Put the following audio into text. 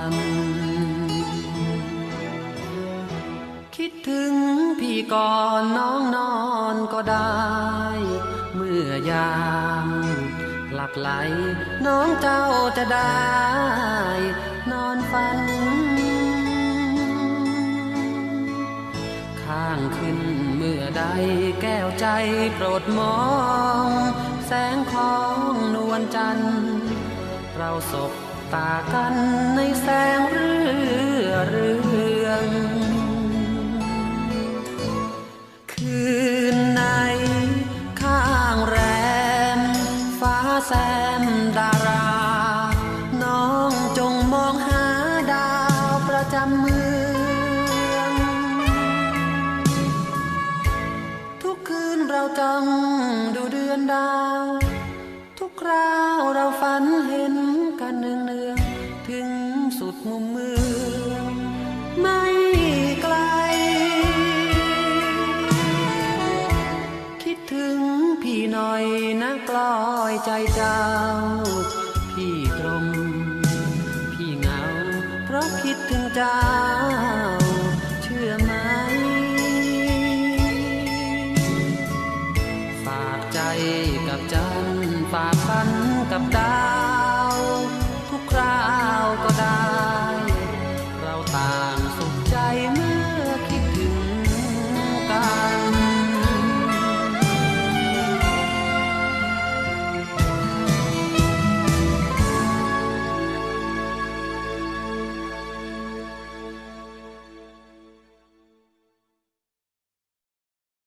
น ถึงพี่ก่อนน้องนอนก็ได้ เมื่อยามหลับไหลน้องเจ้าจะได้ นอนฝัน ข้างขึ้นเมื่อใดแก้วใจโปรดมอง แสงของนวลจันทร์เราสบตากันในแสงเรือเรือง แซมดารา น้องจงมองหาดาวประจำเมือง ทุกคืนเราจ้องดูเดือนดาว ทุกคราวเราฝันเห็นกันเนืองเนืองๆถึงสุดมุมมือ น้อยใจเจ้า พี่ตรม พี่เหงา เพราะคิดถึงเจ้า เชื่อไหม ฝากใจกับเจ้า